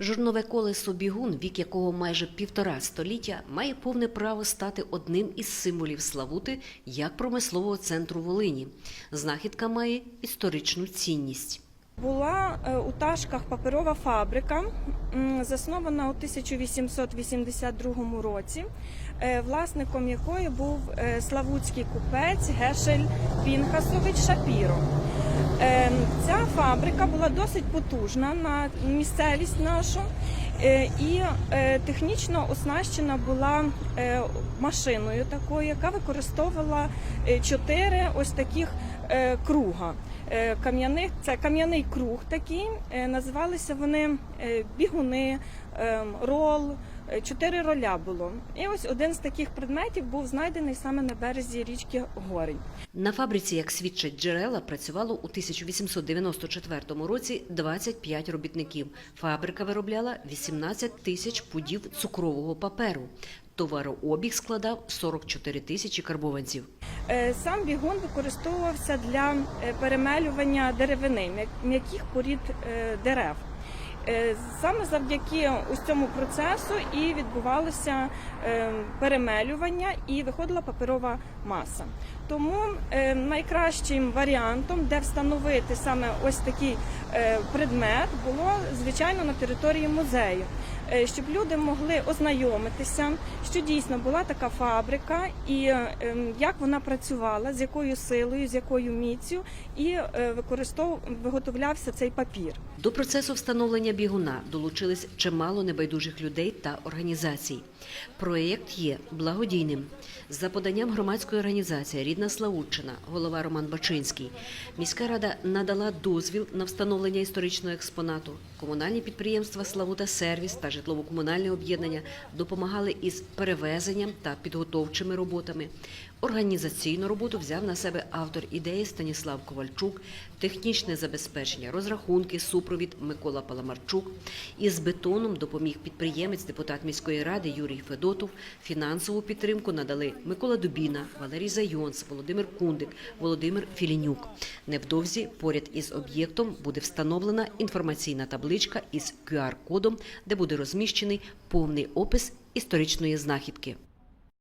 Журнове колесо бігун, вік якого майже півтора століття, має повне право стати одним із символів Славути як промислового центру Волині. Знахідка має історичну цінність. Була е, у Ташках паперова фабрика, заснована у 1882 році, е, власником якої був е, славутський купець Гешель Пінхасович Шапіро. Ця фабрика була досить потужна на місцевість нашу і технічно оснащена була машиною такою, яка використовувала чотири ось таких круга. Е, Кам'яних це кам'яний круг такий. е, Називалися вони е, бігуни, рол. е, Чотири роля було. І ось один з таких предметів був знайдений саме на березі річки Горень. На фабриці, як свідчать джерела, працювало у 1894 році 25 робітників. Фабрика виробляла 18 тисяч пудів цукрового паперу. Товарообіг складав 44 тисячі карбованців. Е, Сам бігун використовувався для е, перемелювання деревини, м'я- м'яких порід дерев. Е, Саме завдяки ось цьому процесу і відбувалося е, перемелювання і виходила паперова маса. Тому е, найкращим варіантом, де встановити саме ось такий предмет, було звичайно на території музею, щоб люди могли ознайомитися, що дійсно була така фабрика, і як вона працювала, з якою силою, з якою міцю, і виготовлявся цей папір. До процесу встановлення бігуна долучились чимало небайдужих людей та організацій. Проєкт є благодійним. За поданням громадської організації Рідна Славутчина, голова Роман Бачинський, міська рада надала дозвіл на встановлення історичного експонату. Комунальні підприємства Славута Сервіс та житлово-комунальне об'єднання допомагали із перевезенням та підготовчими роботами. Організаційну роботу взяв на себе автор ідеї Станіслав Ковальчук, технічне забезпечення, розрахунки, супровід Микола Паламарчук. Із бетоном допоміг підприємець, депутат міської ради Юрій Федотов. Фінансову підтримку надали Микола Дубіна, Валерій Зайонс, Володимир Кундик, Володимир Філінюк. Невдовзі поряд із об'єктом буде встановлена інформаційна табличка із QR-кодом, де буде розміщений повний опис історичної знахідки.